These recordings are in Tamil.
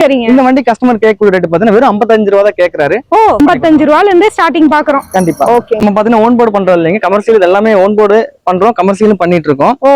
சரிங்க. இந்த வண்டி கஸ்டமர் கேட்கக்கூடிய ரேட் பாத்தீங்கன்னா வெறும் 55 ரூபா தான் கேக்குறாரு. ஓ ஐம்பத்தஞ்சு ரூபால இருந்தே ஸ்டார்டிங் பாக்குறோம். கண்டிப்பா. ஓகே நம்ம பாத்தீங்கன்னா ஓன் போர்டு பண்றோம் இல்லைங்க. கமர்ஷியல் இது எல்லாமே ஓன் போர்டு பண்றோம் கமர்ஷியலும் பண்ணிட்டு இருக்கோம் ஓ.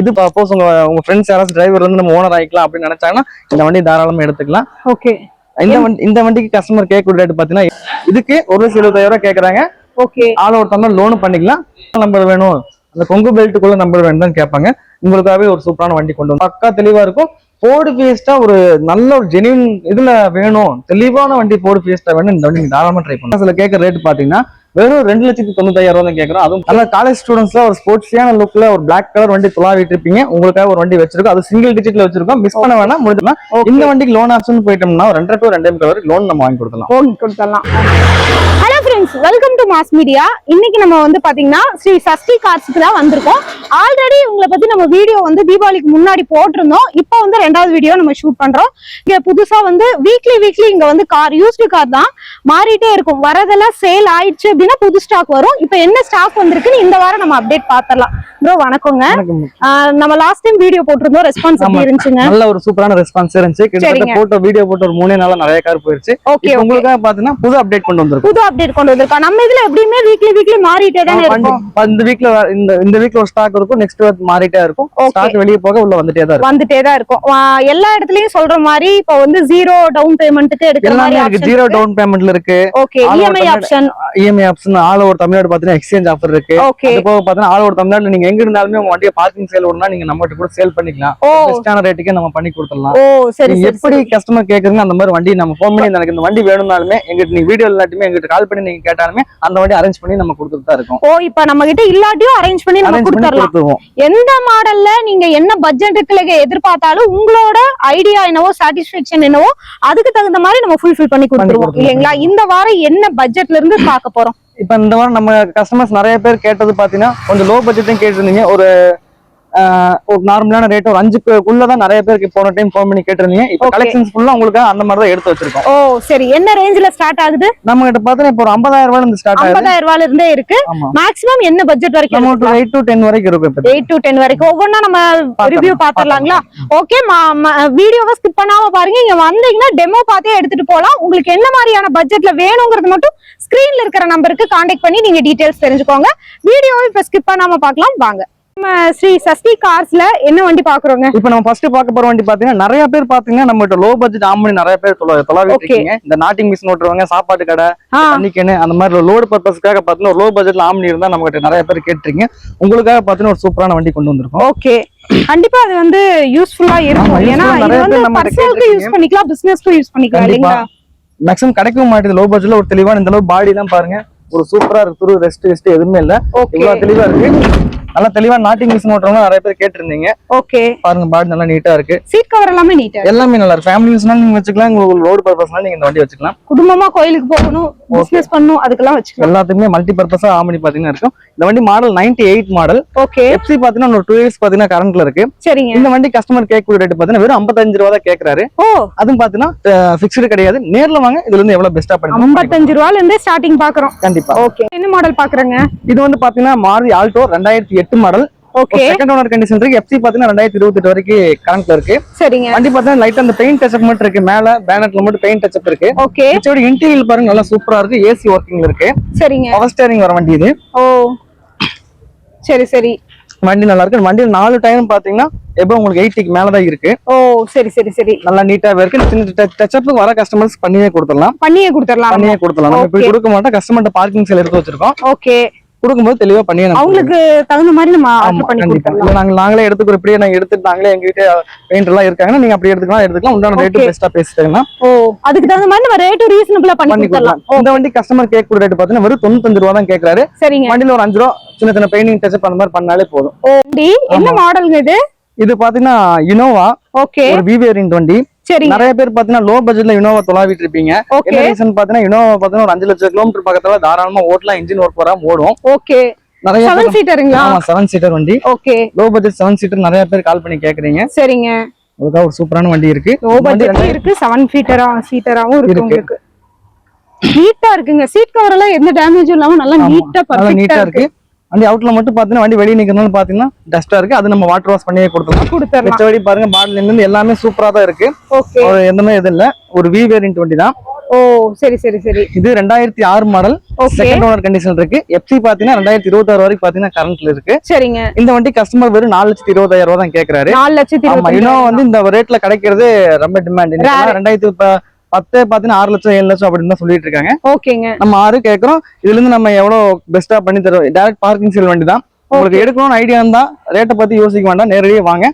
இது சப்போஸ் உங்க உங்க ஃப்ரெண்ட்ஸ் யாராச்சும் டிரைவர் வந்து நம்ம ஓனர் ஆயிக்கலாம் அப்படின்னு நினைச்சாங்கன்னா இந்த வண்டி தாராளமா எடுத்துக்கலாம். ஓகே இந்த வண்டி இந்த வண்டிக்கு கஸ்டமர் கேட்கக்கூடிய ரேட் பாத்தீங்கன்னா இதுக்கு ஒரு லட்சம் எழுபதாயிரம் ரூபாய் கேக்குறாங்க. ஓகே ஆள் ஒருத்தவங்க லோனும் பண்ணிக்கலாம். நம்பர் வேணும்? அந்த கொங்கு பெல்ட்டுக்குள்ள நம்பர் வேணும் தான் கேட்பாங்க. உங்களுக்காகவே ஒரு சூப்பரான வண்டி கொண்டு வந்து பக்கா தெளிவா இருக்கும். போர்டு ஃபீஸ்டா ஒரு நல்ல ஒரு ஜெனியூன் இதுல வேணும். தெளிவான வண்டி போர்டு ஃபீஸ்டா வேணும் இந்த வண்டி தாராளமா ட்ரை பண்ணலாம். சில கேட்கற ரேட் பாத்தீங்கன்னா வெறும் ரெண்டு லட்சத்தி தொண்ணூத்தாயிரம் ரூபாய் கேட்கறோம். அதுவும் நல்ல காலேஜ் ஸ்டூடெண்ட்ஸ்ல ஒரு ஸ்போர்ட்ஸியான லுக்ல ஒரு பிளாக் கலர் வண்டி துளாவிட்டு இருப்பீங்க. உங்களுக்காக ஒரு வண்டி வச்சிருக்கோம். அது சிங்கிள் டிஜிட்ல வச்சிருக்கோம். மிஸ் பண்ண வேணாம். முடிஞ்சுக்கலாம் இந்த வண்டிக்கு லோன் ஆப்ஷன் போயிட்டோம்னா ரெண்டரை டு ரெண்டே முக்கால் வரைக்கும் லோன் நம்ம வாங்கி கொடுக்கலாம் கொடுத்துடலாம். Friends welcome to mass media இன்னைக்கு நம்ம வந்து பாத்தீங்கன்னா ஸ்ரீ சஷ்டி கார்ஸ்க்கு தான் வந்திருக்கோம். ஆல்ரெடி உங்களை பத்தி நம்ம வீடியோ வந்து தீபாவளிக்கு முன்னாடி போட்டிருந்தோம். இப்போ வந்து ரெண்டாவது வீடியோ நம்ம ஷூட் பண்றோம். இங்க புதுசா வந்து வீக்லி வீக்லி இங்க வந்து கார் யூஸ்டு கார் தான் மாறிட்டே இருக்கும். வரதெல்லாம் சேல் ஆயிடுச்சு அப்படின்னா புது ஸ்டாக் வரும். இப்போ என்ன ஸ்டாக் வந்திருக்குன்னு இந்த வாரம் நம்ம அப்டேட் பாத்திரலாம். ப்ரோ வணக்கங்க. நம்ம லாஸ்ட் டைம் வீடியோ போட்டிருந்தோம். ரெஸ்பான்ஸ் எப்படி ஆமா. இருந்துச்சுங்க? நல்ல ஒரு சூப்பரான ரெஸ்பான்ஸ் இருந்துச்சு. கிட்டத்தட்ட. போட்டோ வீடியோ போட்டோ ஒரு மூணே நாளா நிறைய கார் போயிருச்சு. ஓகே இப்போ உங்களுக்காக பாத்தீங்கன்னா புது அப்டேட் கொண்டு வந்திருக்கும். புது அப்டேட் கொண்டு வந்திருக்கோம் நம்ம இதுல எப்படியுமே வீக்லி வீக்லி மாறிட்டே தானே இருக்கும். இந்த வீக்ல இந்த இந்த வீக்ல ஒரு ஸ்டாக் இருக்கும் நெக்ஸ்ட் மாறிட்டே இருக்கும். ஸ்டாக் வெளியே போக உள்ள வந்துட்டே தான் இருக்கும். வந்துட்டே தான் இருக்கும். எல்லா இடத்துலயும் சொல்ற மாதிரி இப்போ வந்து ஜீரோ டவுன் பேமெண்ட்டுக்கு எடுக்கிற மாதிரி இருக்கு. ஜீரோ டவுன் பேமெண்ட்ல இருக்கு. Okay EMI option EMI option all over Tamil Nadu பாத்தீங்கன்னா எக்ஸ்சேஞ்ச் ஆஃபர் இருக்கு. ஓகே போக பாத்தீங்கன்னா ஆல் ஓவர் தமிழ்நாடுல நீங்க எங்க இருந்தாலுமே உங்க வண்டியை பார்க்கிங் சேல் ஒண்ணா நீங்க நம்மகிட்ட கூட சேல் பண்ணிக்கலாம். பெஸ்டான ரேட்டுக்கே நம்ம பண்ணி கொடுத்துடலாம். ஓ சரி எப்படி கஸ்டமர் கேக்குறீங்க அந்த மாதிரி வண்டி நம்ம ஃபோன் பண்ணி எனக்கு இந்த வண்டி வேணும்னாலுமே எங்கிட்ட நீங்க வீடியோ இல்லாட்டுமே எங்கிட்ட கால் பண்ணி நீங்க கேட்டாலுமே அந்த வண்டி அரேஞ்ச் பண்ணி நம்ம கொடுத்துட்டு தான் இருக்கோம். ஓ இப்ப நம்ம கிட்ட இல்லாட்டியும் அரேஞ்ச் பண்ணி நம்ம கொடுத்துடலாம். எந்த மாடல்ல நீங்க என்ன பட்ஜெட்டுக்குள்ள எதிர்பார்த்தாலும் உங்களோட ஐடியா என்னவோ சாட்டிஸ்பேக்ஷன் என்னவோ அதுக்கு தகுந்த மாதிரி நம்ம ஃபுல்ஃபில் பண்ணி கொடுத்துருவோம். இல்லைங்களா? இந்த வாரம் என்ன பட்ஜெட்ல இருந்து பார்க்க போறோம்? இப்ப இந்த வாரம் நம்ம கஸ்டமர்ஸ் நிறைய பேர் கேட்டது பாத்தீங்கன்னா கொஞ்சம் லோ பட்ஜெட்டும் கேட்டிருந்தீங்க. ஒரு ஒரு நார்மலான ரேட் ஒரு அஞ்சுக்குள்ளதான் நிறைய பேருக்கு போன டைம் ஃபோன் பண்ணி கேட்டிருந்தீங்க. இப்ப. கலெக்ஷன்ஸ் ஃபுல்லா உங்களுக்கு அந்த மாதிரி தான் எடுத்து வச்சிருக்கோம். ஓ சரி. என்ன ரேஞ்சில ஸ்டார்ட் ஆகுது? நம்ம கிட்ட பாத்தீங்கன்னா இப்போ ஒரு ஐம்பதாயிரம் ரூபாய் இருந்து ஸ்டார்ட் ஆகுது. ஐம்பதாயிரம் ரூபாயில இருந்தே இருக்கு. மேக்ஸிமம் என்ன பட்ஜெட் வரைக்கும் நம்ம எடுத்துக்கலாம்? எயிட் டு டென் வரைக்கும் இருக்கும் இப்ப. எயிட் டு டென் வரைக்கும். ஒவ்வொன்றா நம்ம ரிவ்யூ பாத்திரலாங்களா ஓகே வீடியோவை ஸ்கிப் பண்ணாம பாருங்க. இங்க வந்தீங்கன்னா டெமோ பார்த்தே எடுத்துட்டு போலாம் உங்களுக்கு என்ன மாதிரியான பட்ஜெட்ல வேணுங்கிறது மட்டும் ஸ்கிரீன்ல இருக்கிற நம்பருக்கு காண்டாக்ட் பண்ணி நீங்க டீடைல்ஸ் தெரிஞ்சுக்கோங்க. வீடியோவை இப்ப ஸ்கிப் பண்ணாம பார்க்கலாம். வாங்க. ஸ்ரீ சஷ்டி கார்ஸ்ல என்ன வண்டி பாக்குறோங்க? இப்ப நம்ம ஃபர்ஸ்ட் பார்க்க போற வண்டி பாத்தீங்கன்னா நிறைய பேர் பாத்தீங்கன்னா நம்ம கிட்ட லோ பட்ஜெட் ஆம்பளி நிறைய பேர் தொலை தொலைவிட்டு. இருக்கீங்க. இந்த நாட்டிங் மிஷின் ஓட்டுறவங்க சாப்பாட்டு கடை ஆ. தண்ணிக்கேன்னு அந்த மாதிரி லோடு பர்பஸ்க்காக பாத்தீங்கன்னா லோ பட்ஜெட்ல ஆம்னி இருந்தா நம்ம கிட்ட நிறைய பேர் கேட்டிருக்கீங்க. உங்களுக்காக பாத்தீங்கன்னா ஒரு சூப்பரான வண்டி கொண்டு வந்திருக்கோம். ஓகே கண்டிப்பா அது வந்து யூஸ்ஃபுல்லா இருக்கும். ஏன்னா. இது வந்து பர்சனலுக்கு யூஸ். பண்ணிக்கலாம் பிசினஸ்க்கும் யூஸ் பண்ணிக்கலாம் இல்லைங்களா? மேக்ஸிமம் கிடைக்கவும் மாட்டேது லோ பட்ஜெட்ல ஒரு தெளிவான இந்த அளவு பாடி எல்லாம் பாருங்க. ஒரு சூப்பரா இருக்கு. ரெஸ்ட் ரெஸ்ட் எதுவுமே இல்ல. இவ்வளவு தெளிவா இருக்கு. நல்லா தெளிவா நாட்டிங் மிஷின் ஓட்டுறவங்க நிறைய பேர் கேட்டிருந்தீங்க. ஓகே பாருங்க பாடி நல்லா நீட்டா இருக்கு. சீட் கவர் எல்லாமே நீட்டா எல்லாமே நல்லா இருக்கு. ஃபேமிலி யூஸ்னாலும் நீங்க வச்சுக்கலாம். உங்களுக்கு லோடு பர்பஸ்னாலும் நீங்க இந்த வண்டி வச்சுக்கலாம். குடும்பமா கோயிலுக்கு போகணும் பிசினஸ் பண்ணணும் அதுக்கெல்லாம் வச்சுக்கலாம். எல்லாத்துக்குமே மல்டி பர்பஸா ஆமணி பாத்தீங்கன்னா இருக்கும். இந்த வண்டி model 98 eight model okay FC பாத்தீங்கன்னா ஒரு டூ இயர்ஸ் பாத்தீங்கன்னா கரண்ட்ல இருக்கு. சரிங்க. இந்த வண்டி கஸ்டமர் கேட்கக்கூடிய ரேட் பாத்தீங்கன்னா வெறும் 55 ரூபா தான் கேக்குறாரு ஓ. அதுவும் பாத்தீங்கன்னா பிக்ஸ்டு கிடையாது. நேர்ல வாங்க இதுல இருந்து எவ்வளவு பெஸ்டா பண்ணி ஐம்பத்தஞ்சு ரூபால இருந்தே ஸ்டார்டிங் பாக்குறோம் கண்டிப்பா. ஓகே என்ன மாடல் பாக்குறேங்க இது வந்து பாத்தீங்கன்னா மாருதி ஆல்டோ ரெண்டாயிரத்தி எட்டு மாடல் செகண்ட் ஓனர் கண்டிஷன் இருக்கு. எஃப்சி பாத்தீங்கன்னா ரெண்டாயிரத்தி இருபத்தி வரைக்கும் கரண்ட்ல இருக்கு. சரிங்க. வண்டி பாத்தீங்கன்னா லைட் அந்த பெயிண்ட் டச்சப் மட்டும் இருக்கு. மேல பேனட்ல மட்டும் பெயிண்ட் டச்சப் இருக்கு. ஓகே இன்டீரியல் பாருங்க நல்லா சூப்பரா இருக்கு. ஏசி ஒர்க்கிங்ல இருக்கு. சரிங்க. பவர் ஸ்டேரிங் வர வண்டி இது. ஓ. சரி சரி. வண்டி நல்லா இருக்கு. வண்டியில் நாலு டயரும் பாத்தீங்கன்னா எப்போ உங்களுக்கு எயிட்டிக்கு மேலதான் இருக்கு. ஓ சரி சரி சரி. நல்லா நீட்டாவே இருக்கு. சின்ன டச்சப் வர கஸ்டமர்ஸ் பண்ணியே கொடுத்துடலாம். பண்ணியே கொடுத்துடலாம். பண்ணியே கொடுத்துடலாம். நம்ம இப்படி Okay. கொடுக்க மாட்டோம். கஸ்டமர்ட்ட பார்க்கிங் செல் எடுத்து வச்சிருக்கோம். ஓகே கொடுக்கும்போது தெளிவா நம்ம அவங்களுக்கு தகுந்த மாதிரி நம்ம ஆர்டர் பண்ணி இல்ல, நாங்க நாங்களே எடுத்துக்கிறோம் இப்படியே நாங்க எடுத்துட்டு நாங்களே எங்க வீட்டு பெயிண்ட் எல்லாம் இருக்காங்கன்னா நீங்க அப்படி எடுத்துக்கலாம் எடுத்துக்கலாம். உண்டான ரேட்டு Okay. பெஸ்டா பேசிட்டாங்கன்னா ஓ அதுக்கு தகுந்த மாதிரி நம்ம ரேட்டு ரீசனபிளா பண்ணி பண்ணி கொடுக்கலாம். இந்த வண்டி கஸ்டமர் கேட்கக்கூடிய ரேட் பாத்தீங்கன்னா வெறும் தொண்ணூத்தஞ்சு ரூபா தான் கேட்கறாரு சரிங்க. வண்டியில ஒரு அஞ்சு ரூபா சின்ன சின்ன பெயிண்டிங் டச்சப் அந்த மாதிரி பண்ணாலே போதும். என்ன மாடலுங்க இது? இது பாத்தீங்கன்னா இனோவா ஓகே ஒரு வி வேரியன்ட் வண்டி. சரிங்க. நிறைய பேர் பாத்தீங்கன்னா லோ பட்ஜெட்ல இனோவா தொலாவிட்டு இருப்பீங்க. என்ன ரீசன் பாத்தீங்கன்னா இனோவா பாத்தீங்கன்னா ஒரு அஞ்சு லட்சம் கிலோமீட்டர் பக்கத்துல தாராளமா ஓட்டலாம் இன்ஜின் ஒர்க் வராம ஓடும். ஓகே நிறைய செவன் சீட்டருங்களா ஆமா செவன் சீட்டர் வண்டி. Okay low budget seven seater நிறைய பேர் கால் பண்ணி கேக்குறீங்க. சரிங்க. அதுக்காக ஒரு சூப்பரான வண்டி இருக்கு. லோ பட்ஜெட்லயும் இருக்கு செவன் ஃபீட்டரா சீட்டராவும் இருக்கு. உங்களுக்கு. நீட்டா இருக்குங்க. சீட் கவர் எல்லாம் எந்த டேமேஜும் இல்லாம நல்லா நீட்டா பர்ஃபெக்ட்டா இருக்கு. வண்டி அவுட்ல மட்டும் பாத்தீங்கன்னா வண்டி வெளியே நிக்கிறதுனால பாத்தீங்கன்னா டஸ்டா இருக்கு. அது நம்ம வாட்டர் வாஷ் பண்ணியே கொடுத்துக்கலாம் கொடுத்துடலாம். மிச்சபடி பாருங்க பாட்டில இருந்து எல்லாமே சூப்பரா தான் இருக்கு. எந்த இது இல்ல. ஒரு வி வேரியன்ட் வண்டி தான். ஓ சரி சரி சரி. இது ரெண்டாயிரத்தி ஆறு மாடல் செகண்ட் ஓனர் கண்டிஷன் இருக்கு. எஃப்சி பாத்தீங்கன்னா ரெண்டாயிரத்தி இருபத்தாறு வரைக்கும் பாத்தீங்கன்னா கரண்ட்ல இருக்கு. சரிங்க. இந்த வண்டி கஸ்டமர் வெறும் நாலு லட்சத்தி இருபதாயிரம் ரூபாய் தான் கேக்குறாரு. நாலு லட்சத்தி ஆமா இருபத்தி இன்னும் வந்து இந்த ரேட்ல கிடைக்கிறது ரொம்ப டிமாண்ட். ரெண்டாயிரத்தி பத்து பாத்தீங்கன்னா ஆறு லட்சம் ஏழு லட்சம் அப்படின்னு தான் சொல்லிட்டு இருக்காங்க. ஓகேங்க. நம்ம ஆறு கேக்குறோம். இதுல இருந்து நம்ம எவ்வளவு பெஸ்டா பண்ணி தருவோம் டைரக்ட் பார்க்கிங் சேல் வண்டி தான். உங்களுக்கு எடுக்கணும்னு ஐடியா இருந்தா ரேட்டை பத்தி யோசிக்க வேண்டாம். நேரடியாக வாங்க.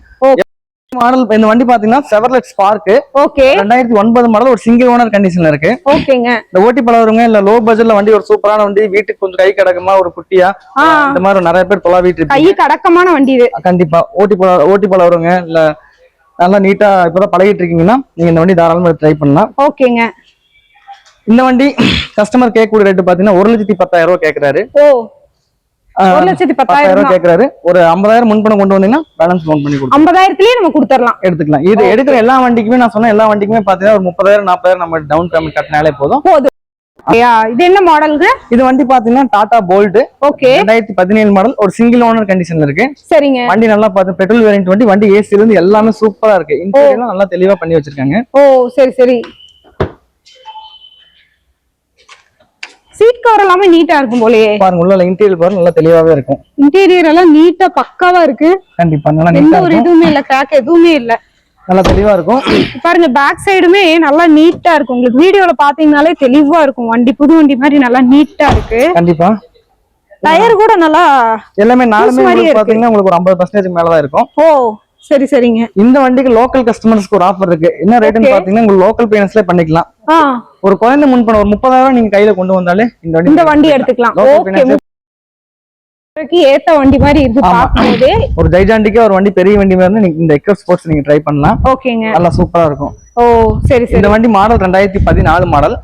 மாடல் இந்த வண்டி பாத்தீங்கன்னா செவர்லெட் ஸ்பார்க் ஓகே ரெண்டாயிரத்தி ஒன்பது மாடல் ஒரு சிங்கிள் ஓனர் கண்டிஷன்ல இருக்கு. ஓகேங்க. இந்த ஓட்டி பழகுறவங்க இல்ல லோ பட்ஜெட்ல வண்டி ஒரு சூப்பரான வண்டி வீட்டுக்கு கொஞ்சம் கை கிடக்குமா ஒரு குட்டியா இந்த மாதிரி நிறைய பேர் தொலாவிட்டு இருப்பீங்க. கைக்கு அடக்கமான வண்டி இது. கண்டிப்பா. ஓட்டி பழ ஓட்டி பழகுறவங்க இல்ல நல்லா நீட்டா இப்பதான் பழகிட்டு இருக்கீங்கன்னா நீங்க இந்த வண்டி தாராளமா ட்ரை பண்ணலாம். ஓகேங்க. இந்த வண்டி கஸ்டமர் கேட்கக்கூடிய ரேட்டு பாத்தீங்கன்னா ஒரு லட்சத்தி பத்தாயிரம் ரூபாய் கேக்குறாரு. ஓ. ஒரு லட்சத்தி பத்தாயிரம் ரூபாய் கேக்குறாரு. ஒரு ஐம்பதாயிரம் முன்பணம் கொண்டு வந்தீங்கன்னா பேலன்ஸ் லோன் பண்ணி ஐம்பதாயிரத்துலயே நம்ம கொடுத்துடலாம். எடுத்துக்கலாம். இது எடுக்கிற எல்லா வண்டிக்குமே நான் சொன்ன எல்லா வண்டிக்குமே பாத்தீங்கன்னா ஒரு முப்பதாயிரம் நாற்பதாயிரம் நம்ம டவுன் பேமெண்ட் கட்டினாலே போதும். இது என்ன மாடலுக்கு இது வண்டி பாத்தீங்கன்னா டாடா போல்ட் ஓகே ரெண்டாயிரத்தி பதினேழு மாடல் ஒரு சிங்கிள் ஓனர் கண்டிஷன்ல இருக்கு. சரிங்க. வண்டி நல்லா பார்த்து பெட்ரோல் வேரியன்ட் வண்டி வண்டி ஏசில இருந்து எல்லாமே சூப்பரா இருக்கு. இன்டீரியர்லாம் நல்லா தெளிவா பண்ணி வச்சிருக்காங்க. ஓ சரி சரி. சீட் கவர் எல்லாமே நீட்டா இருக்கும் போலயே. பாருங்க உள்ள இன்டீரியர் பாருங்க நல்லா தெளிவாவே இருக்கும். இன்டீரியர் எல்லாம் நீட்டா பக்காவா இருக்கு. கண்டிப்பா நல்லா நீட்டா ஒரு இதுவுமே இல்ல கிராக் எதுவுமே இல்ல. நல்லா தெளிவா இருக்கும். பாருங்க பேக் சைடுமே நல்லா நீட்டா இருக்கும். உங்களுக்கு வீடியோல பாத்தீங்கன்னாலே தெளிவா இருக்கும். வண்டி புது வண்டி மாதிரி நல்லா நீட்டா இருக்கு. கண்டிப்பா. டயர் கூட நல்லா எல்லாமே நாலுமே. பாத்தீங்கன்னா உங்களுக்கு ஒரு ஐம்பது பர்சன்டேஜ் மேலதான் இருக்கும். ஓ சரி சரிங்க. இந்த வண்டிக்கு லோக்கல் கஸ்டமர்ஸ்க்கு ஒரு ஆஃபர் இருக்கு. என்ன ரேட்னு. பாத்தீங்கன்னா உங்களுக்கு லோக்கல் பைனான்ஸ்ல பண்ணிக்கலாம். ஒரு குழந்தை முன்பணம் ஒரு முப்பதாயிரம் நீங்க கையில கொண்டு வந்தாலே இந்த வண்டி எடுத்துக்கலாம். ஏத்த வண்டி மாதிரி இருக்கு ஒரு ஜைஜாண்டிக்கே ஒரு வண்டி பெரிய வண்டி மாதிரி இந்த எக்கோ ஸ்போர்ட்ஸ் நீங்க ட்ரை பண்ணலாம். ஓகேங்க. நல்லா சூப்பரா இருக்கும். ஓ சரி சரி. இந்த வண்டி மாடல் ரெண்டாயிரத்தி பதினாலு மாடல்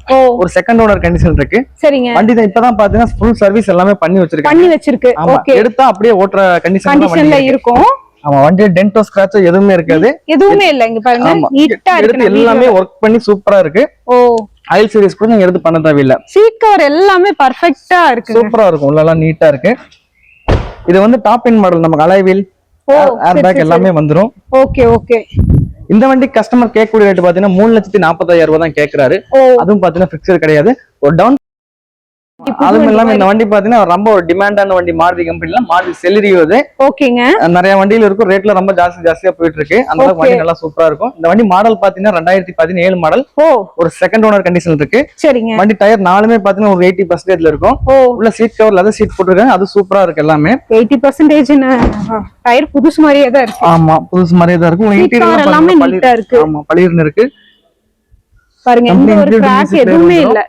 ஒரு செகண்ட் ஓனர் கண்டிஷன் இருக்கு. சரிங்க. வண்டி தான் இப்பதான் பாத்தீங்கன்னா ஃபுல் சர்வீஸ் எல்லாமே பண்ணி வச்சிருக்காங்க. பண்ணி வச்சிருக்கு. ஓகே. எடுத்தா அப்படியே ஓட்டுற கண்டிஷன் கண்டிஷன்ல இருக்கும். ஆமா வண்டியில டென்டோ ஸ்கிராச்சோ எதுவுமே இருக்காது. எதுவுமே இல்ல. இங்க பாருங்க நீட்டா இருக்கு. எல்லாமே ஒர்க் பண்ணி சூப்பரா இருக்கு. ஓ. ஆயில் சீரிஸ் கூட நீங்க எடுத்து பண்ண தேவையில்ல. சீட் கவர் எல்லாமே பர்ஃபெக்ட்டா இருக்கு சூப்பரா இருக்கும். உள்ளலாம் நீட்டா இருக்கு. இது வந்து டாப் இன் மாடல் நமக்கு அலைவில் ஏர் பேக் எல்லாமே வந்துரும். ஓகே ஓகே இந்த வண்டி கஸ்டமர் கேட்கக்கூடிய ரேட் பாத்தீங்கன்னா மூணு லட்சத்தி நாற்பத்தாயிரம் ரூபாய் தான் கேக்குறாரு ஓ. அதுவும் பாத்தீங்கன்னா பிக்சர் கிடையாது. ஒரு டவுன் அதுவும் இல்லாம. இந்த வண்டி பாத்தீங்கன்னா ரொம்ப ஒரு டிமாண்டான வண்டி. மாருதி கம்பெனில மாருதி இது ஓகேங்க. நிறைய வண்டியில இருக்கும். ரேட்ல ரொம்ப ஜாஸ்தி ஜாஸ்தியா போயிட்டு இருக்கு அந்த. வண்டி நல்லா சூப்பரா இருக்கும். இந்த வண்டி மாடல் பாத்தீங்கன்னா ரெண்டாயிரத்தி பதினேழு மாடல் ஓ. ஒரு செகண்ட் ஓனர் கண்டிஷன் இருக்கு. சரிங்க. வண்டி டயர் நாலுமே பாத்தீங்கன்னா ஒரு எயிட்டி பர்சன்டேஜ்ல இருக்கும். ஓ. உள்ள சீட் கவர் லெதர் சீட் போட்டுருக்காங்க. அது சூப்பரா இருக்கு எல்லாமே. எயிட்டி பர்சன்டேஜ் டயர் புதுசு மாதிரியே தான் இருக்கு. ஆமா புதுசு மாதிரியே தான் இருக்கும். cover எல்லாமே இருக்கு. ஆமா பளிர்னு இருக்கு. பாருங்க எந்த ஒரு கிராக் எதுவுமே இல்ல.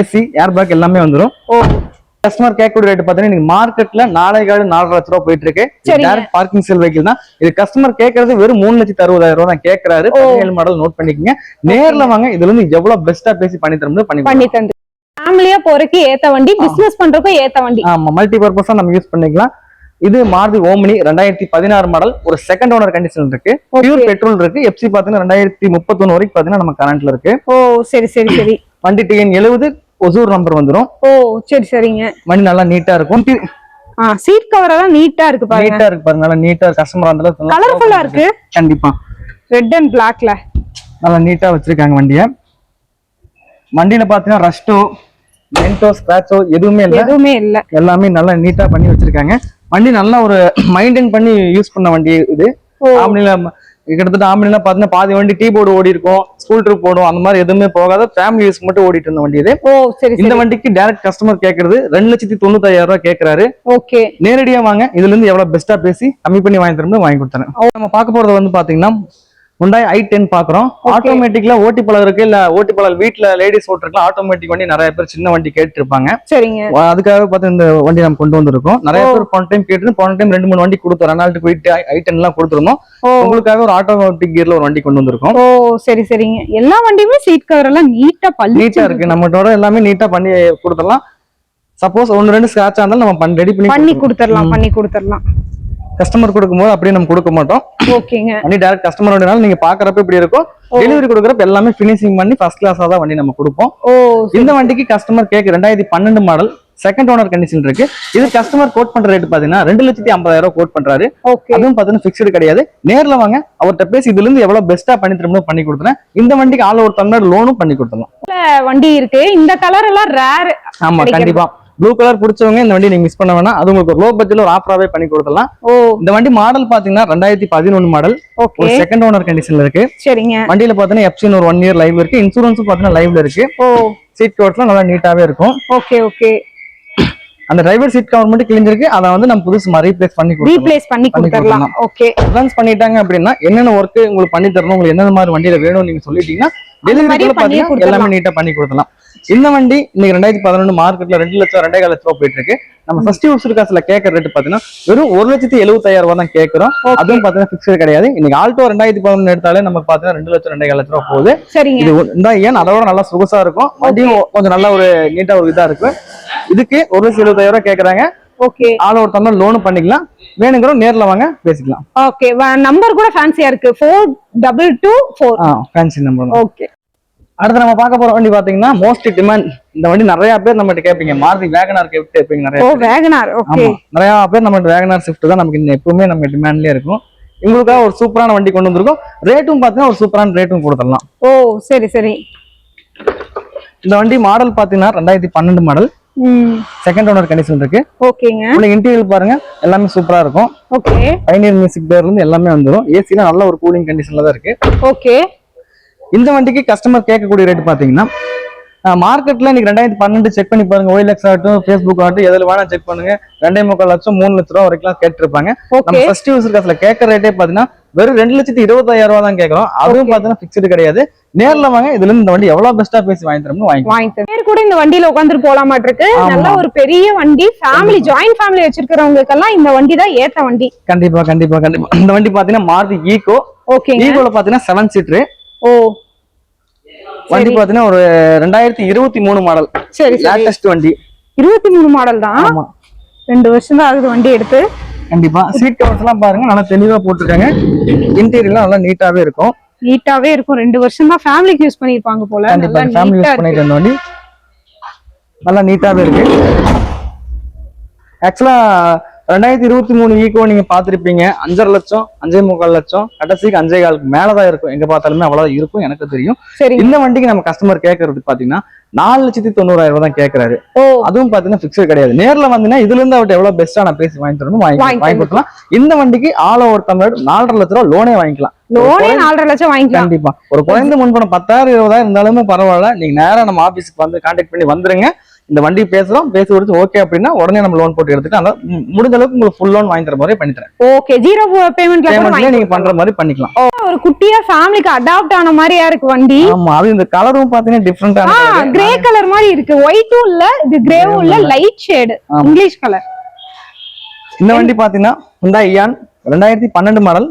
ஏசி ஏர் பேக் எல்லாமே வந்துரும். ஓ. கஸ்டமர் கேட்கக்கூடிய ரேட் பாத்தீங்கன்னா நீங்க மார்க்கெட்ல நாலே காடு நாலரை லட்ச ரூபா போயிட்டு இருக்கு. டேரக்ட் பார்க்கிங் செல் வெஹிக்கிள் தான். இது கஸ்டமர் கேட்கறது வெறும் மூணு லட்சத்தி அறுபதாயிரம் ரூபாய் தான் கேட்கறாரு. பதினேழு மாடல் நோட் பண்ணிக்கங்க. நேர்ல வாங்க இதுல இருந்து எவ்வளவு பெஸ்டா பேசி பண்ணி தர முடியும் பண்ணி பண்ணி தந்து. ஃபேமிலியா போறதுக்கு ஏத்த வண்டி பிசினஸ் பண்றதுக்கும் ஏத்த வண்டி. ஆமா மல்டி பர்பஸா நம்ம யூஸ் பண்ணிக்கலாம். இது மாருதி ஓமினி ரெண்டாயிரத்தி பதினாறு மாடல் ஒரு செகண்ட் ஓனர் கண்டிஷன் இருக்கு. பியூர் பெட்ரோல் இருக்கு. எஃப்சி பாத்தீங்கன்னா ரெண்டாயிரத்தி முப்பத்தொன்னு வரைக்கும் பாத்தீங்கன்னா நம்ம கரண்ட்ல இருக்கு. ஓ சரி சரி சரி. வண்டி டிஎன் எழுபது ஒசூர் நம்பர் வந்துரும். ஓ சரி சரிங்க. வண்டி நல்லா நீட்டா இருக்கும். ஆ சீட் கவர் எல்லாம் நீட்டா இருக்கு பாருங்க. நீட்டா இருக்கு பாருங்க. நல்லா நீட்டா கஸ்டமர் அந்த அளவுக்கு கலர்ஃபுல்லா இருக்கு. கண்டிப்பா. ரெட் அண்ட் பிளாக்ல நல்லா நீட்டா வச்சிருக்காங்க வண்டிய. வண்டியில பாத்தீங்கன்னா ரஸ்டோ டென்டோ ஸ்கிராச்சோ எதுவுமே இல்ல. எதுவுமே இல்ல. எல்லாமே நல்லா நீட்டா பண்ணி வச்சிருக்காங்க. வண்டி நல்லா ஒரு மெயின்டைன் பண்ணி யூஸ் பண்ண வண்டி இது. ஆம்னில கிட்டத்தட்ட ஆம்னில பாத்தீங்கன்னா பாதி வண்டி டீ போர்டு ஓடி இருக்கும் ஸ்கூல் ட்ரிப் போடும் அந்த மாதிரி எதுவுமே போகாத ஃபேமிலி யூஸ் மட்டும் ஓடிட்டு இருந்த வண்டி இது. ஓ சரி இந்த வண்டிக்கு டைரக்ட் கஸ்டமர் கேக்குறது ரெண்டு லட்சத்தி தொண்ணூத்தாயிரம் ரூபாய் கேக்குறாரு. ஓகே. நேரடியா வாங்க இதுல இருந்து எவ்வளவு பெஸ்டா பேசி கம்மி பண்ணி வாங்கி தரணும் வாங்கி கொடுத்தறேன். நம்ம பார்க்க போறது வந்து பாத்தீங்கன்னா Hyundai ஐ டென் பாக்குறோம். ஆட்டோமேட்டிக்ல ஓட்டி பழம் இருக்கு இல்ல ஓட்டி பழம் வீட்ல லேடிஸ் ஓட்டுறதுலாம் ஆட்டோமேட்டிக் வண்டி நிறைய பேர் சின்ன வண்டி கேட்டு இருப்பாங்க சரிங்க அதுக்காக பார்த்து இந்த வண்டி நம்ம கொண்டு வந்திருக்கோம். நிறைய பேர் போன டைம் கேட்டு போன டைம் ரெண்டு மூணு வண்டி கொடுத்தோம். ரெனால்ட்டு குயிட் ஐ டென் எல்லாம் கொடுத்துருந்தோம். உங்களுக்காக ஒரு ஆட்டோமேட்டிக் கியர்ல ஒரு வண்டி கொண்டு வந்திருக்கோம். ஓ சரி சரிங்க. எல்லா வண்டியுமே சீட் கவர் எல்லாம் நீட்டா பள்ளி நீட்டா இருக்கு. நம்மளோட எல்லாமே நீட்டா பண்ணி கொடுத்துடலாம். சப்போஸ் ஒன்னு ரெண்டு ஸ்கிராச்சா இருந்தாலும் நம்ம ரெடி பண்ணி பண்ணி கொடுத்துடலாம். பண்ணி கொடுத்துடலாம். கஸ்டமர் கொடுக்கும்போது அப்படியே நம்ம கொடுக்க மாட்டோம். ஓகேங்க. வண்டி டேரக்ட் கஸ்டமர் வண்டினால நீங்க பாக்குறப்ப இப்படி இருக்கும். டெலிவரி கொடுக்குறப்ப எல்லாமே ஃபினிஷிங் பண்ணி ஃபர்ஸ்ட் கிளாஸா தான் வண்டி நம்ம கொடுப்போம். இந்த வண்டிக்கு கஸ்டமர் கேக் ரெண்டாயிரத்தி பன்னெண்டு மாடல் செகண்ட் ஓனர் கண்டிஷன் இருக்கு. இது கஸ்டமர் கோட் பண்ற ரேட் பாத்தீங்கன்னா ரெண்டு லட்சத்தி ஐம்பதாயிரம் ரூபாய் கோட் பண்றாரு. ஓகே. அதுவும் பாத்தீங்கன்னா ஃபிக்ஸ்டு கிடையாது. நேர்ல வாங்க அவர்கிட்ட பேசி இதுல இருந்து எவ்வளவு பெஸ்டா பண்ணி தரணும் பண்ணி கொடுத்துறேன். இந்த வண்டிக்கு ஆள் ஒரு தமிழ்நாடு லோனும் பண்ணி கொடுத்துடலாம். வண்டி இருக்கு. இந்த கலர் எல்லாம் ரேர் ஆமா. கண்டிப்பா. ப்ளூ கலர் பிடிச்சவங்க இந்த வண்டி நீங்க மிஸ் பண்ண வேணாம். அது உங்களுக்கு ஒரு லோ பட்ஜெட்ல ஒரு ஆஃபராவே பண்ணி கொடுத்துடலாம். ஓ. இந்த வண்டி மாடல் பாத்தீங்கன்னா ரெண்டாயிரத்தி பதினொன்னு மாடல் ஓகே ஒரு செகண்ட் ஓனர் கண்டிஷன்ல இருக்கு. சரிங்க. வண்டியில பாத்தீங்கன்னா எஃப்சின் ஒரு ஒன் இயர் லைவ்ல இருக்கு. இன்சூரன்ஸும் பாத்தீங்கன்னா லைவ்ல இருக்கு. சீட் கவர்ஸ்லாம் நல்லா நீட்டாவே இருக்கும். ஓகே ஓகே அந்த டிரைவர் சீட் கவர் மட்டும் கிழிஞ்சிருக்கு. அதை வந்து நம்ம புதுசு ரீப்ளேஸ் பண்ணி ரீப்ளேஸ் பண்ணி கொடுத்துடலாம். ஓகே அட்வான்ஸ் பண்ணிட்டாங்க அப்படின்னா என்னென்ன ஒர்க் உங்களுக்கு பண்ணி தரணும் உங்களுக்கு என்னென்ன மாதிரி வண்டியில வேணும் நீங்க சொல்லிட்டீங்கன்னா டெலிவரி எல்லாமே. நீட்டா பண்ணி கொடுத்துலாம் இந்த வண்டி இன்னைக்கு ரெண்டாயிரத்தி பதினொன்று மார்க்கெட்ல ரெண்டு லட்சம் ரெண்டே கால் லட்சம் ரூபாய் போயிட்டு இருக்கு நம்ம ஃபர்ஸ்ட் யூசர் காசுல கேட்கற ரேட் பாத்தீங்கன்னா வெறும் ஒரு லட்சத்தி எழுபத்தாயிரம் ரூபாய் தான் கேட்கறோம். அதுவும் பாத்தீங்கன்னா ஃபிக்ஸ்டு கிடையாது. இன்னைக்கு ஆல்டோ ரெண்டாயிரத்தி பதினொன்று எடுத்தாலே நமக்கு பாத்தீங்கன்னா ரெண்டு லட்சம் ரெண்டே கால் லட்சம் ரூபாய் போகுது. இது இந்த ஏன் அதோட நல்லா சொகுசா இருக்கும்? வண்டியும் கொஞ்சம் நல்ல ஒரு நீட்டா ஒரு இதா இருக்கு. இதுக்கு ஒரு லட்சம் எழுபத்தாயிரம் ரூபாய் கேக்குறாங்க. ஓகே ஆள் ஒரு தமிழ் லோனும் பண்ணிக்கலாம். வேணுங்கிறோம் நேர்ல வாங்க பேசிக்கலாம். ஓகே நம்பர் கூட ஃபேன்சியா இருக்கு. Four double two four fancy number okay அடுத்து நம்ம பார்க்க போற வண்டி பாத்தீங்கன்னா மோஸ்ட் டிமாண்ட் இந்த வண்டி நிறைய பேர் நம்மகிட்ட கேட்பீங்க. மாருதி வேகனார் கேட்பீங்க நிறைய. வேகனார் ஓகே நிறைய பேர் நம்ம வேகனார் ஸ்விஃப்ட் தான் நமக்கு எப்பவுமே நம்ம டிமாண்ட்லயே இருக்கும். உங்களுக்காக ஒரு சூப்பரான வண்டி கொண்டு வந்திருக்கோம். ரேட்டும் பாத்தீங்கன்னா ஒரு சூப்பரான ரேட்டும் கொடுத்துடலாம். ஓ சரி சரி. இந்த வண்டி மாடல் பாத்தீங்கன்னா ரெண்டாயிரத்தி பன்னெண்டு மாடல் செகண்ட் ஓனர் கண்டிஷன் இருக்கு. ஓகேங்க. உள்ள இன்டீரியர் பாருங்க எல்லாமே சூப்பரா இருக்கும். ஓகே. பைனியர் மியூசிக் பேர்ல இருந்து எல்லாமே வந்துடும் ஏசில நல்ல ஒரு கூலிங் கண்டிஷன்ல தான் இருக்கு. ஓகே. இந்த வண்டிக்கு கஸ்டமர் கேட்கக்கூடிய ரேட் பாத்தீங்கன்னா மார்க்கெட்ல இன்னைக்கு ரெண்டாயிரத்தி பன்னெண்டு செக் பண்ணி பாருங்க. ஒய்லெக்ஸ் ஆகட்டும் ஃபேஸ்புக் ஆகட்டும் எதுல வேணா செக் பண்ணுங்க. ரெண்டே முக்கால் லட்சம் மூணு லட்ச ரூபா வரைக்கும் கேட்டிருப்பாங்க. நம்ம ஓகே ஃபர்ஸ்ட் யூசர் காசுல கேட்கற ரேட்டே பாத்தீங்கன்னா வெறும் ரெண்டு லட்சத்தி இருபத்தாயிரம் ரூபா தான் கேட்கறோம். அதுவும். பாத்தீங்கன்னா பிக்சடு கிடையாது. நேர்ல வாங்க இதுல இருந்து இந்த வண்டி எவ்வளவு பெஸ்டா பேசி வாங்கி தரணும் வாங்கி வாங்கிட்டு பேர் கூட இந்த வண்டியில உட்காந்துட்டு போலாமாட்டு இருக்கு. நல்ல ஒரு பெரிய வண்டி. ஃபேமிலி ஜாயிண்ட் ஃபேமிலி வச்சிருக்கிறவங்களுக்கு எல்லாம் இந்த வண்டி தான் ஏத்த வண்டி. கண்டிப்பா கண்டிப்பா கண்டிப்பா. இந்த வண்டி பாத்தீங்கன்னா மாருதி ஈகோ ஓகேங்க ஈகோல பாத்தீங்கன்னா செவன் சீட்ரு ஓ. வண்டி. பாத்தீங்கன்னா ஒரு ரெண்டாயிரத்தி இருபத்தி மூணு மாடல் சரி லேட்டஸ்ட் வண்டி. இருபத்தி மூணு மாடல் தான்? ஆமா. ரெண்டு வருஷம் தான் ஆகுது வண்டி எடுத்து. கண்டிப்பா. சீட் கவர்ஸ் எல்லாம் பாருங்க நல்லா தெளிவா போட்டிருக்காங்க. இன்டீரியர்லாம் நல்லா நீட்டாவே இருக்கும். நீட்டாவே இருக்கும். ரெண்டு வருஷம் தான் ஃபேமிலிக்கு யூஸ் பண்ணிருப்பாங்க போல. கண்டிப்பா ஃபேமிலி யூஸ் பண்ணிட்டு இருந்த வண்டி. நல்லா நீட்டாவே இருக்கு. ஆக்சுவலா ரெண்டாயிரத்தி இருபத்தி மூணு ஈக்கோ நீங்க பாத்திருப்பீங்க அஞ்சரை லட்சம் அஞ்சே முக்கால் லட்சம். கடைசிக்கு அஞ்சே காலுக்கு மேலதான் இருக்கும். எங்க பார்த்தாலுமே அவ்வளவுதான் இருக்கும். எனக்கு தெரியும். சரி இந்த வண்டிக்கு நம்ம கஸ்டமர் கேட்கறது பாத்தீங்கன்னா நாலு லட்சத்தி தொண்ணூறாயிரம் ரூபாய் தான் கேட்கறாரு அதுவும் பாத்தீங்கன்னா பிக்சர் கிடையாது. நேர்ல வந்தீங்கன்னா இதுல இருந்து அவர்கிட்ட எவ்வளவு பெஸ்டா நான் பேசி வாங்கி தரணும் வாங்கி வாங்கி கொடுக்கலாம் இந்த வண்டிக்கு ஆல் ஓவர் தமிழ்நாடு நாலரை லட்ச ரூபா லோனே வாங்கிக்கலாம். லோனே நாலரை லட்சம் வாங்கிக்கலாம். கண்டிப்பா. ஒரு குறைந்த முன்பணம் பத்தாயிரம் இருபதாயிரம் இருந்தாலுமே பரவாயில்ல. நீங்க நேரா நம்ம ஆபீஸ்க்கு வந்து கான்டாக்ட் பண்ணி வந்துருங்க. இந்த வண்டி பேசுறோம் பேசி கொடுத்து ஓகே அப்படின்னா உடனே நம்ம லோன் போட்டு எடுத்துட்டு அந்த முடிஞ்ச அளவுக்கு உங்களுக்கு ஃபுல் லோன் வாங்கி தர மாதிரி பண்ணி தரேன். ஓகே ஜீரோ பேமெண்ட்ல கூட பேமெண்ட்ல நீங்க பண்ற மாதிரி பண்ணிக்கலாம். ஒரு குட்டியா ஃபேமிலிக்கு அடாப்ட் ஆன மாதிரியா இருக்கு வண்டி. ஆமா அது இந்த கலரும் பாத்தீங்கன்னா டிஃப்ரெண்டா கிரே கலர் மாதிரி இருக்கு. ஒயிட்டும் இல்ல இது கிரேவும் இல்ல லைட் ஷேடு. இங்கிலீஷ் கலர் இந்த வண்டி பாத்தீங்கன்னா Hyundai இயான் ரெண்டாயிரத்தி பன்னெண்டு model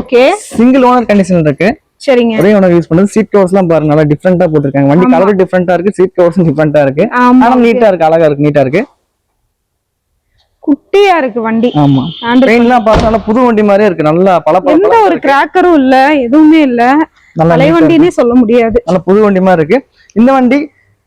okay single owner condition இருக்கு. சரிங்க. ஒரே ஓனர் யூஸ் பண்ணது. சீட் கவர்ஸ் எல்லாம் பாருங்க நல்லா டிஃப்ரெண்டா போட்டிருக்காங்க. வண்டி. கலர் டிஃப்ரெண்டா இருக்கு சீட் கவர்ஸும் டிஃப்ரெண்டா இருக்கு. ஆனா நீட்டா இருக்கு அழகா இருக்கு நீட்டா இருக்கு. குட்டியா இருக்கு வண்டி. ஆமா. And பெயின்லாம் பார்த்து புது வண்டி மாதிரியே இருக்கு நல்லா பல எந்த ஒரு கிராக்கரும் இல்ல எதுவுமே இல்ல. பழைய வண்டினே சொல்ல முடியாது. நல்ல புது வண்டி மாதிரி இருக்கு. இந்த வண்டி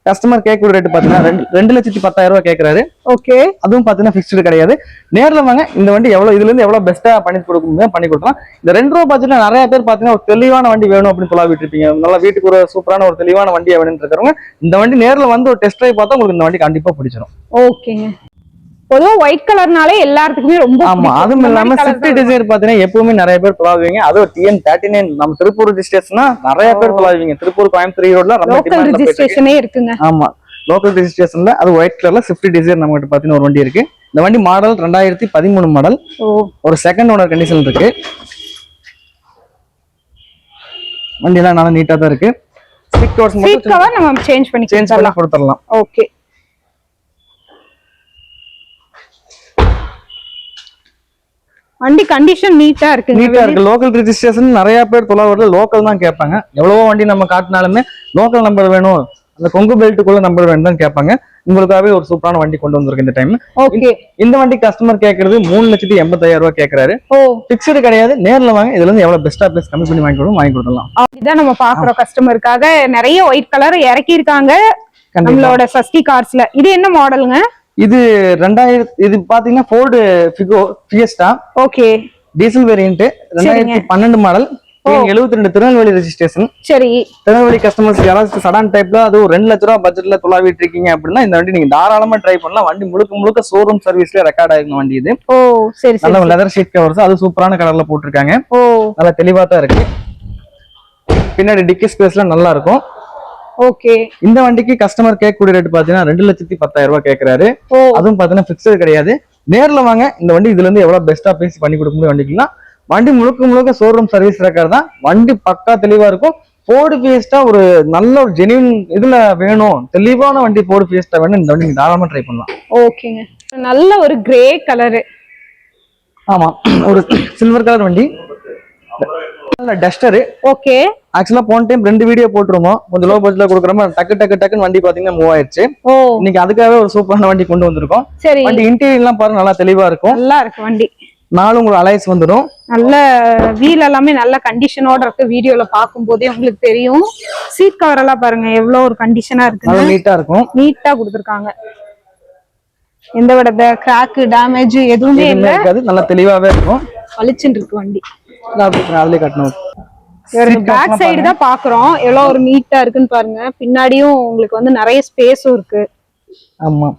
கஸ்டமர் கேட்கக்கூடிய ரேட் பாத்தீங்கன்னா ரெண்டு ரெண்டு லட்சத்தி பத்தாயிரம் ரூபாய் கேட்கறாரு. ஓகே அதுவும் பாத்தீங்கன்னா ஃபிக்ஸ்டு கிடையாது. நேர்ல வாங்க இந்த வண்டி எவ்வளவு இதுல இருந்து எவ்வளவு பெஸ்ட்டா பண்ணி கொடுக்க முடியும் பண்ணி கொடுக்கலாம். இந்த ரெண்டு ரூபா பட்ஜெட்ல நிறைய பேர் பாத்தீங்கன்னா ஒரு தெளிவான வண்டி வேணும் அப்படின்னு சொல்ல விட்டுருப்பீங்க நல்லா வீட்டுக்கு ஒரு சூப்பரான ஒரு தெளிவான வண்டியை வேணும்னு இருக்கிறவங்க இந்த வண்டி நேர்ல வந்து ஒரு டெஸ்ட் ட்ரைவ் பார்த்தா உங்களுக்கு இந்த வண்டி கண்டிப்பா பிடிச்சிரும். ஓகேங்க பொதுவா ஒயிட் கலர்னாலே எல்லாத்துக்குமே ரொம்ப ஆமா. அதுவும் இல்லாம ஸ்விஃப்ட் டிசைர் பாத்தீங்கன்னா எப்பவுமே நிறைய பேர் தொலாவுவீங்க. அதுவும் டிஎன் தேர்ட்டி நைன் நம்ம திருப்பூர் ரிஜிஸ்ட்ரேஷனா நிறைய பேர் தொலாவுவீங்க. திருப்பூர் கோயம்புத்தூர் ஈரோட்ல லோக்கல். ரெஜிஸ்ட்ரேஷனே இருக்குங்க. ஆமா லோக்கல் ரெஜிஸ்ட்ரேஷன்ல அது ஒயிட் கலர்ல ஸ்விஃப்ட் டிசைர் நம்ம கிட்ட பாத்தீங்கன்னா ஒரு வண்டி இருக்கு. இந்த வண்டி மாடல் ரெண்டாயிரத்தி பதிமூணு மாடல் ஒரு செகண்ட் ஓனர் கண்டிஷன் இருக்கு. வண்டி எல்லாம் நல்லா நீட்டா தான் இருக்கு. மட்டும் கவர் நம்ம சேஞ்ச் பண்ணி சேஞ்ச் பண்ணி கொடுத்துடலாம். ஓகே வண்டி கண்டிஷன் நீட்டா இருக்குங்க. நீட்டா இருக்கு. லோக்கல் ரெஜிஸ்ட்ரேஷன் நிறைய பேர் தொலைவர்கள் லோக்கல் தான் கேட்பாங்க. எவ்வளவோ வண்டி நம்ம காட்டினாலுமே லோக்கல் நம்பர் வேணும். அந்த கொங்கு பெல்ட்டுக்குள்ள நம்பர் வேணும் தான் கேட்பாங்க. உங்களுக்காகவே ஒரு சூப்பரான வண்டி கொண்டு வந்திருக்கு இந்த டைம் ஓகே இந்த வண்டி கஸ்டமர் கேட்கறது மூணு லட்சத்தி எண்பத்தாயிரம் ரூபாய் கேட்கறாரு. ஓ. பிக்சடு கிடையாது. நேர்ல வாங்க. இதுல இருந்து எவ்வளவு பெஸ்டா பிளேஸ் கம்மி பண்ணி வாங்கி கொடுக்கும் வாங்கி கொடுக்கலாம் இதான் நம்ம பாக்குறோம் கஸ்டமருக்காக நிறைய ஒயிட் கலர் இறக்கி இருக்காங்க நம்மளோட சஸ்டி கார்ஸ்ல இது என்ன மாடலுங்க இது ரெண்டாயிரத்தி இது பாத்தீங்கன்னா Ford Figo Fiesta okay. Diesel variant ரெண்டாயிரத்தி பன்னெண்டு மாடல் எழுபத்தி ரெண்டு திருநெல்வேலி ரெஜிஸ்ட்ரேஷன் சரி. திருநெல்வேலி கஸ்டமர்ஸ் யாராவது சடான் டைப்ல அது ஒரு ரெண்டு லட்ச ரூபா பட்ஜெட்ல தொலாவிட்டு இருக்கீங்க அப்படின்னா இந்த வண்டி நீங்க தாராளமா ட்ரை பண்ணலாம். வண்டி முழுக்க முழுக்க ஷோரூம் சர்வீஸ்ல ரெக்கார்ட் ஆயிருக்கும் வண்டி இது. ஓ சரி சரி நல்ல லெதர் ஷீட் கவர்ஸ் அது சூப்பரான கலர்ல போட்டிருக்காங்க. ஓ. நல்லா தெளிவா தான் இருக்கு. பின்னாடி டிக்கி ஸ்பேஸ்ல நல்லா இருக்கும். ஓகே இந்த வண்டிக்கு கஸ்டமர் கேட்கக்கூடிய ரேட் பாத்தீங்கன்னா ரெண்டு லட்சத்தி பத்தாயிரம் ரூபாய் கேட்கறாரு. அதுவும் பாத்தீங்கன்னா பிக்சர் கிடையாது. நேர்ல வாங்க இந்த வண்டி இதுல இருந்து எவ்வளவு பெஸ்டா பேசி பண்ணி கொடுக்க முடியும் வண்டிக்குலாம் வண்டி முழுக்க முழுக்க ஷோரூம் சர்வீஸ் ரெக்கார்ட் தான். வண்டி பக்கா தெளிவா இருக்கும். ஃபோர்டு ஃபியஸ்டா ஒரு நல்ல ஒரு ஜெனியூன் இதுல வேணும். தெளிவான வண்டி ஃபோர்டு ஃபியஸ்டா வேணும் இந்த வண்டி தாராளமா ட்ரை பண்ணலாம். ஓகேங்க நல்ல ஒரு கிரே கலரு ஆமா. ஒரு சில்வர் கலர் வண்டி. டஸ்டரு. ஓகே. ஆக்சுவலா போன டைம் ரெண்டு வீடியோ போட்டிருந்தோம். கொஞ்சம் லோ பட்ஜெட்ல கொடுக்குறோம். டக்கு டக்கு டக்குன்னு வண்டி பாத்தீங்கன்னா மூவ் ஆயிடுச்சு ஓ. இன்னைக்கு அதுக்காகவே ஒரு சூப்பரான வண்டி கொண்டு வந்திருக்கோம். சரி. வண்டி இன்டீரியர் எல்லாம் பாருங்க நல்லா தெளிவா இருக்கும். நல்லா இருக்கு வண்டி. நாலு உங்களுக்கு அலைஸ் வந்துடும். நல்ல வீல் எல்லாமே நல்ல கண்டிஷனோட இருக்கு வீடியோல பார்க்கும் போதே உங்களுக்கு தெரியும். சீட் கவர் எல்லாம் பாருங்க எவ்வளவு ஒரு கண்டிஷனா இருக்கு நல்லா நீட்டா இருக்கும். நீட்டா கொடுத்துருக்காங்க. எந்த விட கிராக்கு டேமேஜ் எதுவுமே இருக்காது. நல்லா தெளிவாவே இருக்கும். வலிச்சுட்டு இருக்கு வண்டி. அதுலயே கட்டணும். பேக் சைடு தான் பாக்குறோம் எவ்வளவு ஒரு நீட்டா இருக்குன்னு பாருங்க. பின்னாடியும் உங்களுக்கு வந்து நிறைய ஸ்பேஸும் இருக்கு. ஆமா.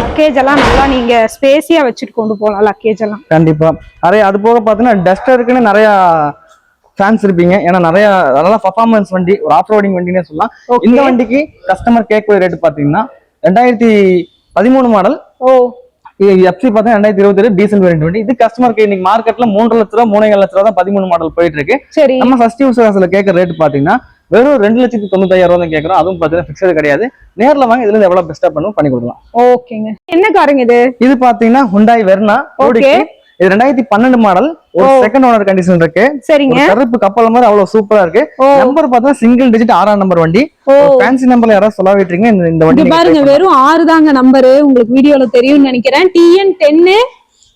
லக்கேஜ் எல்லாம் நல்லா நீங்க ஸ்பேஸியா வச்சுட்டு கொண்டு போகலாம் லக்கேஜ் எல்லாம். கண்டிப்பா. நிறைய அது போக பாத்தீங்கன்னா டஸ்டருக்குன்னு நிறைய ஃபேன்ஸ் இருப்பீங்க. ஏன்னா நிறைய நல்லா பர்ஃபார்மன்ஸ் வண்டி ஒரு ஆஃப் ரோடிங் வண்டினே சொல்லலாம். இந்த வண்டிக்கு கஸ்டமர் கேட்கக்கூடிய ரேட் பாத்தீங்கன்னா ரெண்டாயிரத்தி பதிமூணு மாடல் ஓ. எஃப்சி பார்த்தா ரெண்டாயிரத்தி இருபத்தி டீசல் வேரியன்ட் வண்டி. இது கஸ்டமருக்கு இன்னைக்கு மார்க்கெட்ல மூன்று லட்ச ரூபா மூணு லட்ச ரூபா தான் பதிமூணு மாடல் போயிட்டு இருக்கு சரி. நம்ம ஃபர்ஸ்ட் யூஸ் கேட்கற ரேட் பாத்தீங்கன்னா வெறும் ரெண்டு லட்சத்தி தொண்ணூத்தாயிரம் ரூபா தான் கேட்கறோம். அதுவும் பாத்தீங்கன்னா ஃபிக்ஸட் கிடையாது. நேர்ல வாங்க இதுல எவ்வளவு பெஸ்டா பண்ணும் பண்ணி கொடுக்கலாம். ஓகேங்க என்ன காருங்க இது? இது பாத்தீங்கன்னா ஹுண்டாய் வெர்னா Okay. இது ரெண்டாயிரத்தி பன்னெண்டு மாடல் ஒரு. செகண்ட் ஓனர் கண்டிஷன் இருக்கு. சரிங்க. கருப்பு கப்பல் மாதிரி அவ்வளவு சூப்பரா இருக்கு. நம்பர் பார்த்தா சிங்கிள் டிஜிட் ஆறாம் நம்பர் வண்டி. ஃபேன்சி நம்பர்ல யாராவது சொல்ல விட்டுறீங்க இந்த வண்டி பாருங்க வெறும் ஆறு தாங்க நம்பரு உங்களுக்கு வீடியோல தெரியும்னு நினைக்கிறேன். டிஎன் டென்னு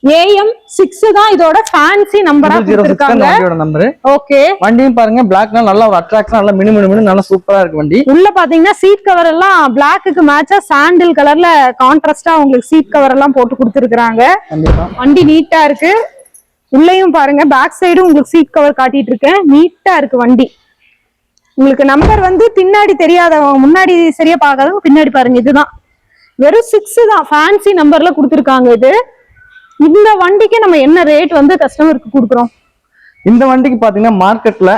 ஏஎம் சிக்ஸ் தான் இதோட ஃபேன்சி நம்பரா பண்ணலாம். 006 தான் இந்த கொடுத்துருக்காங்க. வண்டியோட நம்பர் ஓகே வண்டியும் பாருங்க பிளாக்னா நல்ல ஒரு அட்ராக்ஷன் நல்ல மினு மினு நல்லா சூப்பரா இருக்கு வண்டி. உள்ள பாத்தீங்கன்னா சீட் கவர் எல்லாம் பிளாக்குக்கு மேட்சா சாண்டில் கலர்ல கான்ட்ராஸ்டா உங்களுக்கு சீட் கவர் எல்லாம் போட்டு கொடுத்துருக்காங்க வண்டி நீட்டா இருக்கு. உள்ளேயும் பாருங்க பேக் சைடும் உங்களுக்கு சீட் கவர் காட்டிட்டு இருக்கேன். நீட்டா இருக்கு வண்டி. உங்களுக்கு நம்பர் வந்து பின்னாடி தெரியாதவங்க முன்னாடி சரியா பார்க்காதவங்க பின்னாடி பாருங்க இதுதான். வெறும் சிக்ஸ் தான். ஃபேன்சி நம்பர்ல கொடுத்துருக்காங்க இது. இந்த வண்டிக்கு நம்ம என்ன ரேட் வந்து கஸ்டமருக்கு கொடுக்குறோம்? இந்த வண்டிக்கு பாத்தீங்கன்னா மார்க்கெட்ல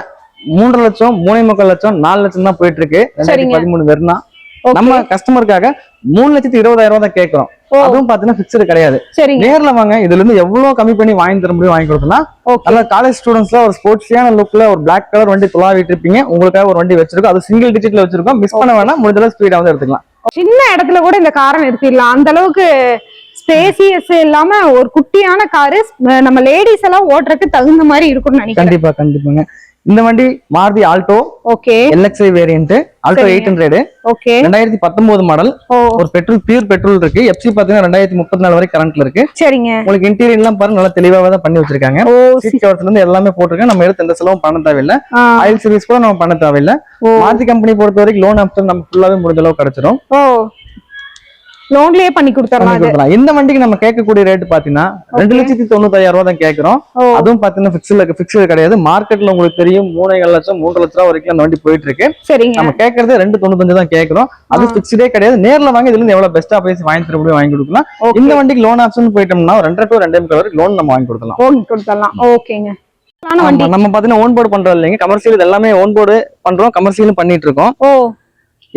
மூன்றரை லட்சம் மூணே முக்கால் லட்சம் நாலு லட்சம் தான் போயிட்டு இருக்கு ரெண்டாயிரத்தி. பதிமூணு Okay. நம்ம கஸ்டமருக்காக மூணு லட்சத்தி இருபதாயிரம் ரூபாய் தான் கேட்கறோம். அதுவும் பாத்தீங்கன்னா பிக்சடு கிடையாது. நேர்ல வாங்க இதுல இருந்து எவ்வளவு கம்மி பண்ணி வாங்கி தர முடியும் வாங்கி நல்ல காலேஜ் ஸ்டூடெண்ட்ஸ்ல ஒரு ஸ்போர்ட்ஸியான லுக்ல ஒரு Black கலர் வண்டி துளாவிட்டு இருப்பீங்க. உங்களுக்காக ஒரு வண்டி வச்சிருக்கோம். அது சிங்கிள் டிஜிட்ல வச்சிருக்கோம். மிஸ் பண்ண வேணாம் முடிஞ்ச அளவு ஸ்பீடா வந்து எடுத்துக்கலாம். சின்ன இடத்துல கூட இந்த காரை நிறுத்திடலாம் அந்த அளவுக்கு ஸ்பேசியஸ் இல்லாம ஒரு குட்டியான காரு நம்ம லேடிஸ் எல்லாம் ஓட்டுறதுக்கு தகுந்த மாதிரி இருக்கும்னு நினைக்கிறேன். கண்டிப்பா கண்டிப்பாங்க. இந்த வண்டி Maruti Alto okay. LXI variant Alto. Eight hundred okay. ரெண்டாயிரத்தி பத்தொன்பது மாடல் ஒரு பெட்ரோல் பியூர் பெட்ரோல் இருக்கு. எஃப்சி பாத்தீங்கன்னா ரெண்டாயிரத்தி முப்பத்தி நாலு வரை கரண்ட்ல இருக்கு. சரிங்க. உங்களுக்கு இன்டீரியர் எல்லாம் பாருங்க நல்லா தெளிவாக தான் பண்ணி வச்சிருக்காங்க. சீட் கவர்ஸ்ல இருந்து எல்லாமே போட்டிருக்கேன். நம்ம எடுத்து எந்த செலவும் பண்ண தேவையில்லை. ஆயில் சர்வீஸ் கூட நம்ம பண்ண தேவையில்லை. மாருதி கம்பெனி பொறுத்த வரைக்கும் லோன் ஆப்ஷன் நம்ம ஃபுல்லாவே முடிஞ்ச அளவு கிடைச்சிரும். ஓ. லோன்லயே பண்ணி கொடுக்கலாம். இந்த வண்டிக்கு நம்ம கேட்கக்கூடிய ரேட் பாத்தீங்கன்னா ரெண்டு லட்சத்தி தொண்ணூத்தாயிரம் ரூபாய் தான் கேட்கறோம் அதுவும் பாத்தீங்கன்னா பிக்ஸ்ல பிக்ஸ்டு கிடையாது. மார்க்கெட்ல உங்களுக்கு தெரியும். மூணு லட்சம் மூன்று லட்சம் ரூபாய் வரைக்கும் அந்த வண்டி போயிட்டு இருக்கு சரிங்க. நம்ம கேட்கறது ரெண்டு தொண்ணூத்தஞ்சு தான் கேட்கறோம் அது பிக்ஸ்டே கிடையாது. நேர்ல வாங்கி இதுல இருந்து எவ்வளவு பெஸ்டா பேசி வாங்கி தர முடியும் வாங்கி கொடுக்கலாம். இந்த வண்டிக்கு லோன் ஆப்ஷன் போயிட்டோம்னா ரெண்டரை டு ரெண்டே முக்கால் வரைக்கும் லோன் நம்ம வாங்கி கொடுக்கலாம். கொடுத்துடலாம். ஓகேங்க நம்ம பாத்தீங்கன்னா ஓன் போர்டு பண்றோம் இல்லைங்க. கமர்ஷியல் எல்லாமே ஓன் போர்டு பண்றோம். கமர்ஷியலும் பண்ணிட்டு இருக்கோம். ஓ.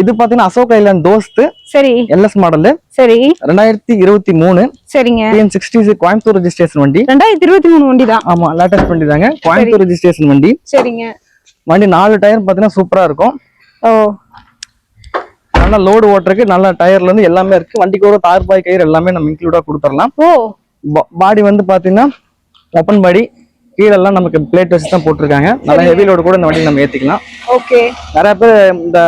இது பாத்தீங்கன்னா அசோக் ஐலாண்ட் தோஸ்த். சரி. LS model. சரி. ரெண்டாயிரத்தி இருபத்தி மூணு சரிங்க. டிஎன் சிக்ஸ்டி கோயம்புத்தூர் ரெஜிஸ்ட்ரேஷன் வண்டி. ரெண்டாயிரத்தி இருபத்தி மூணு வண்டி தான் ஆமா லேட்டஸ்ட் வண்டி தாங்க. கோயம்புத்தூர் ரெஜிஸ்ட்ரேஷன் வண்டி. சரிங்க. வண்டி நாலு டயர் பாத்தீங்கன்னா சூப்பரா இருக்கும். ஓ. நல்லா லோடு ஓட்டுறதுக்கு நல்ல டயர்ல இருந்து எல்லாமே இருக்கு. வண்டிக்கு ஒரு தார் பாய் கயிறு எல்லாமே நம்ம இன்க்ளூடா கொடுத்துடலாம். ஓ. பாடி வந்து பாத்தீங்கன்னா ஓப்பன் பாடி கீழெல்லாம் நமக்கு பிளேட் வச்சு தான் போட்டிருக்காங்க. நல்லா ஹெவி லோடு கூட இந்த வண்டி நம்ம ஏத்திக்கலாம். ஓகே. நிறைய பேர் இந்த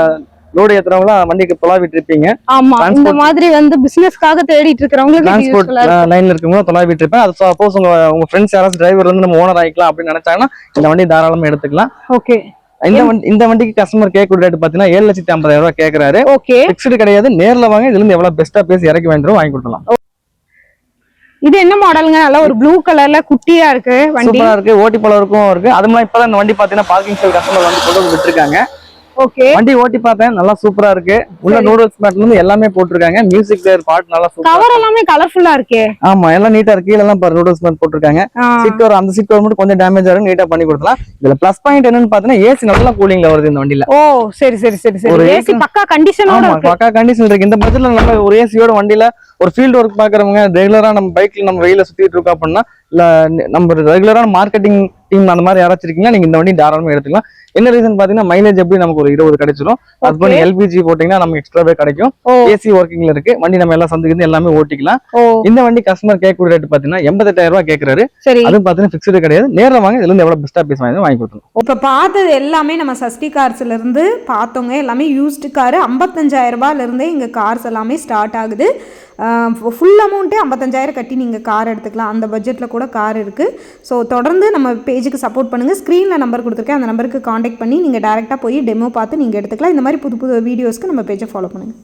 லோடு ஏத்துறவங்களாம் வண்டிக்கு தொலாவிட்டு இருப்பீங்க. ஆமா இந்த மாதிரி வந்து பிசினஸ்க்காக தேடிட்டு இருக்கிறவங்களுக்கு டிரான்ஸ்போர்ட். லைன்ல இருக்கவங்க தொலாவிட்டு இருப்பேன். அது சப்போஸ் உங்க உங்க ஃப்ரெண்ட்ஸ் யாராவது டிரைவர் வந்து நம்ம ஓனர் ஆகிக்கலாம் அப்படின்னு நினைச்சாங்கன்னா இந்த வண்டி தாராளமா எடுத்துக்கலாம். ஓகே இந்த வண்டி இந்த வண்டிக்கு கஸ்டமர் கேட்கக்கூடிய ரேட் பாத்தீங்கன்னா ஏழு லட்சத்தி ஐம்பதாயிரம் ரூபாய் கேக்குறாரு. ஓகே பிக்ஸ்டு கிடையாது. நேர்ல வாங்க இதுல இருந்து எவ்வளவு பெஸ்டா பேசி இறக்கி வாங்கிட்டு வாங்கி கொடுக்கலாம் இது என்ன மாடலுங்க நல்லா ஒரு ப்ளூ கலர்ல குட்டியா இருக்கு வண்டி. இருக்கு. ஓட்டி போல இருக்கும் இருக்கு. அது மாதிரி இப்பதான் இந்த வண்டி பாத்தீங்கன்னா பார்க்கிங் சேல் கஸ்டமர் வந்து கொண்டு வந்து விட்டுருக்காங்க. வண்டி ஓட்டி பார்த்தேன். நல்லா சூப்பரா இருக்கு. உள்ள. நூடுல்ஸ் மேட்ல இருந்து எல்லாமே போட்டிருக்காங்க. மியூசிக் பிளேயர் பாட்டு நல்லா சூப்பரா கவர் எல்லாமே கலர்ஃபுல்லா இருக்கே. ஆமா எல்லாம் நீட்டா இருக்கு. கீழ எல்லாம் பாரு நூடுல்ஸ் மேட் போட்டிருக்காங்க. சீட் கவர் அந்த சீட் கவர் மட்டும் கொஞ்சம் டேமேஜ் ஆகும் நீட்டா பண்ணி கொடுக்கலாம் இதுல பிளஸ் பாயிண்ட் என்னன்னு பாத்தீங்கன்னா ஏசி நல்லா கூலிங்ல வருது இந்த வண்டியில. ஓ சரி சரி சரி சரி. ஏசி பக்கா கண்டிஷனோட இருக்கு. பக்கா கண்டிஷன் இருக்கு. இந்த பட்ஜெட்ல நம்ம ஒரு ஏசியோட வண்டியில ஒரு ஃபீல்டு ஒர்க் பாக்குறவங்க ரெகுலரா நம்ம பைக்ல நம்ம வெயில சுத்திட்டு இருக்கோம் அப்படின்னா இல்ல நம்ம ரெகுலரான மார்க்கெட்டிங் டீம் அந்த மாதிரி யாராச்சும் இருக்கீங்கன்னா நீங்க இந்த வண்டி தாராளமா எடுத்துக்கலாம். என்ன ரீசன் பாத்தீங்கன்னா மைலேஜ் எப்படி நமக்கு ஒரு இருபது கிடைச்சிரும்? அது பண்ணி எல்பிஜி போட்டீங்கன்னா நமக்கு எக்ஸ்ட்ராவே கிடைக்கும். ஏசி ஒர்க்கிங்ல இருக்கு. வண்டி நம்ம எல்லாம் சந்துக்கு எல்லாமே ஓட்டிக்கலாம். இந்த வண்டி கஸ்டமர் கேட்கக்கூடிய ரேட் பாத்தீங்கன்னா எண்பத்தெட்டாயிரம் ரூபாய் கேக்குறாரு சரி. அதுவும் பாத்தீங்கன்னா பிக்ஸ்டு கிடையாது. நேரில் வாங்க இதுல இருந்து எவ்வளவு பெஸ்டா பேச வாங்கி வாங்கி கொடுத்துரும் இப்போ பார்த்தது எல்லாமே நம்ம சஷ்டி கார்ஸ்லேருந்து பார்த்தோங்க எல்லாமே யூஸ்டு காரு ஐம்பத்தஞ்சாயிரம் ரூபாயிலேருந்தே இங்கே கார்ஸ் எல்லாமே ஸ்டார்ட் ஆகுது. ஃபுல் அமௌண்ட்டே ஐம்பத்தஞ்சாயிரம் கட்டி நீங்கள் கார் எடுத்துக்கலாம். அந்த பட்ஜெட்டில் கூட கார் இருக்குது ஸோ தொடர்ந்து நம்ம பேஜுக்கு சப்போர்ட் பண்ணுங்கள் ஸ்க்ரீனில் நம்பர் கொடுத்துருக்கேன். அந்த நம்பருக்கு காண்டாக்ட் பண்ணி நீங்கள் டேரெக்டாக போய் டெமோ பார்த்து நீங்கள் எடுத்துக்கலாம். இந்த மாதிரி புது புது வீடியோஸ்க்கு நம்ம பேஜை ஃபாலோ பண்ணுங்கள்